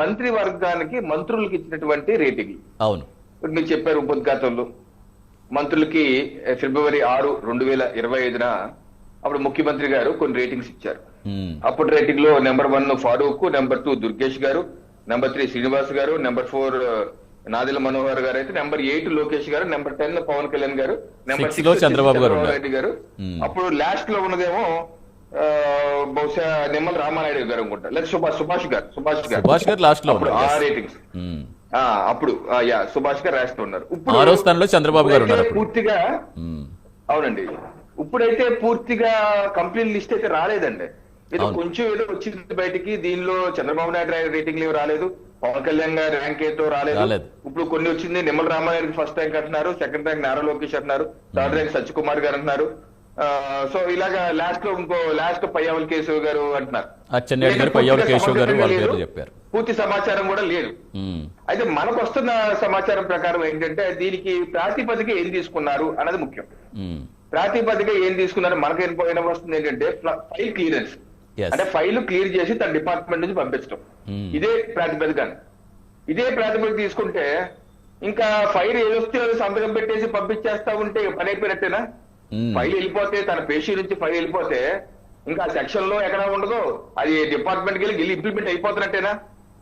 మంత్రి వర్గానికి మంత్రులకు ఇచ్చినటువంటి రేటింగ్ అవును. ఇప్పుడు మీరు చెప్పారు ఉపోద్ఘాతంలో. మంత్రులకి ఫిబ్రవరి ఆరు రెండు వేల ఇరవై ఐదున అప్పుడు ముఖ్యమంత్రి గారు కొన్ని రేటింగ్స్ ఇచ్చారు. అప్పుడు రేటింగ్లో number one Farooq number two Durgesh garu number three Srinivas గారు నెంబర్ ఫోర్ నాదిల మనోహర్ గారు అయితే నెంబర్ ఎయిట్ లోకేష్ గారు నెంబర్ టెన్ పవన్ కళ్యాణ్ గారు నెంబర్లో చంద్రబాబు గారు ఉన్నారు. రెడ్డి గారు. అప్పుడు లాస్ట్లో ఉన్నదేమో బహుశా నిమ్మల రామానాయుడు గారు అనుకుంటా. లేదా సుభాష్ సుభాష్ గారు సుభాష్ గారు. సుభాష్ గారు లాస్ట్లో ఉన్నారు ఆ. రేటింగ్స్. అప్పుడు యా సుభాష్ గారు రాస్తున్నారు ఆరో స్థానంలో చంద్రబాబు గారు ఉన్నారు. పూర్తిగా అవునండి. ఇప్పుడైతే పూర్తిగా కంప్లీట్ లిస్ట్ అయితే రాలేదండి. ఏదో అవును. కొంచెం ఏదో వచ్చింది బయటికి దీనిలో చంద్రబాబు నాయుడు రేటింగ్ ఏమి రాలేదు పవన్ కళ్యాణ్ గారి ర్యాంక్ ఏతో రాలేదు. ఇప్పుడు కొన్ని వచ్చింది నిమ్మల రామారాయుడు ఫస్ట్ ర్యాంక్ అంటున్నారు సెకండ్ ర్యాంక్ నారా లోకేష్ అంటున్నారు థర్డ్ ర్యాంక్ సత్యకుమార్ గారు అంటున్నారు. సో ఇలాగా లాస్ట్లో ఇంకో లాస్ట్ పయ్యావల్ కేశవ్ గారు అంటున్నారు. అచ్చెన్నాయుడు గారు పయ్యావుల కేశవ్ గారు వాళ్ళ. చెప్పారు. పూర్తి సమాచారం కూడా లేదు. అయితే మనకు వస్తున్న సమాచారం ప్రకారం ఏంటంటే దీనికి ప్రాతిపదిక ఏం తీసుకున్నారు అన్నది ముఖ్యం. ప్రాతిపదిక ఏం తీసుకున్నారు మనకు ఏం వస్తుంది ఏంటంటే ఫ్ల- క్లియరెన్స్. అంటే ఫైల్ క్లియర్ చేసి తన డిపార్ట్మెంట్ నుంచి పంపించడం. ఇదే ప్రాతిపదిక ఇదే ప్రాతిపదిక తీసుకుంటే ఇంకా ఫైల్ ఏదొస్తే సంతకం పెట్టేసి పంపించేస్తా ఉంటే పని అయిపోయినట్టేనా? ఫైల్ వెళ్ళిపోతే తన పేషీ నుంచి ఫైల్ వెళ్ళిపోతే ఇంకా సెక్షన్లో ఎక్కడ ఉండదు. అది డిపార్ట్మెంట్కి వెళ్ళి వెళ్ళి ఇంప్లిమెంట్ అయిపోతున్నట్టేనా.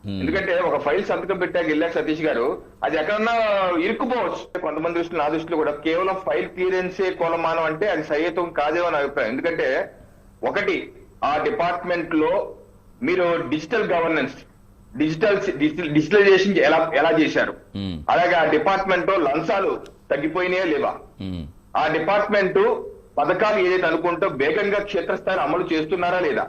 ఎందుకంటే ఒక ఫైల్ సంతకం పెట్టాక వెళ్ళాక సతీష్ గారు. అది ఎక్కడన్నా ఇరుక్కుపోవచ్చు. కొంతమంది దృష్టిలో నా దృష్టిలో కూడా కేవలం ఫైల్ క్లియరెన్సే కొలమానం అంటే అది సహేతం కాదేమో నా అభిప్రాయం. ఎందుకంటే ఒకటి ఆ డిపార్ట్మెంట్లో మీరు డిజిటల్ గవర్నెన్స్ డిజిటల్ డిజిటలైజేషన్ ఎలా ఎలా చేశారు? అలాగే ఆ డిపార్ట్మెంట్లో లంచాలు తగ్గిపోయినాయా లేవా? ఆ డిపార్ట్మెంట్ పథకాలు ఏదైతే అనుకుంటూ వేగంగా క్షేత్రస్థాయి అమలు చేస్తున్నారా లేదా?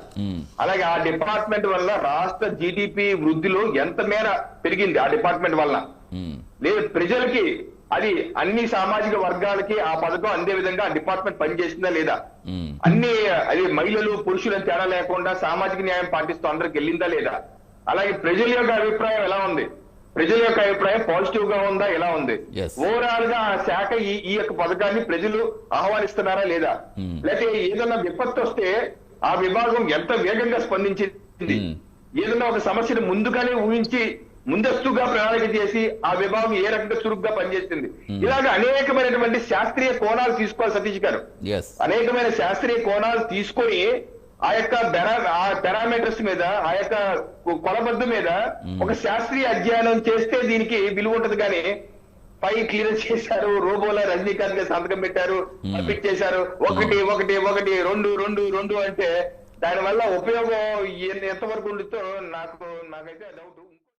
అలాగే ఆ డిపార్ట్మెంట్ వల్ల రాష్ట్ర జీడిపి వృద్ధిలో ఎంత మేర పెరిగింది ఆ డిపార్ట్మెంట్ వల్ల లేదు ప్రజలకి అది అన్ని సామాజిక వర్గాలకి ఆ పథకం అందే విధంగా ఆ డిపార్ట్మెంట్ పనిచేస్తుందా లేదా? అన్ని అది మహిళలు పురుషులను తేడా లేకుండా సామాజిక న్యాయం పాటిస్తూ అందరికి వెళ్ళిందా లేదా? అలాగే ప్రజల యొక్క అభిప్రాయం ఎలా ఉంది? ప్రజల యొక్క అభిప్రాయం పాజిటివ్గా ఉందా ఎలా ఉంది. ఓవరాల్గా ఆ శాఖ ఈ ఈ యొక్క పథకాన్ని ప్రజలు ఆహ్వానిస్తున్నారా లేదా Hmm. లేకపోతే ఏదైనా విపత్తు వస్తే ఆ విభాగం ఎంత వేగంగా స్పందించింది Hmm. ఏదైనా ఒక సమస్యను ముందుగానే ఊహించి ముందస్తుగా ప్రణాళిక చేసి ఆ విభాగం ఏ రకంగా చురుగ్గా పనిచేస్తుంది Hmm. ఇలాగ అనేకమైనటువంటి శాస్త్రీయ కోణాలు తీసుకోవాలి సతీష్ గారు అనేకమైన శాస్త్రీయ కోణాలు తీసుకొని ఆ యొక్క పారామీటర్స్ మీద ఆ యొక్క కొలబద్దు మీద ఒక శాస్త్రీయ అధ్యయనం చేస్తే దీనికి విలువ ఉంటది కానీ పై క్లియర్ చేశారు రోబోలా రజనీకాంత్ గారు సంతకం పెట్టారు పంపించేశారు ఒకటి ఒకటి ఒకటి రెండు రెండు రెండు అంటే దాని వల్ల ఉపయోగం ఎంతవరకు ఉంటుందో నాకు నాకైతే డౌట్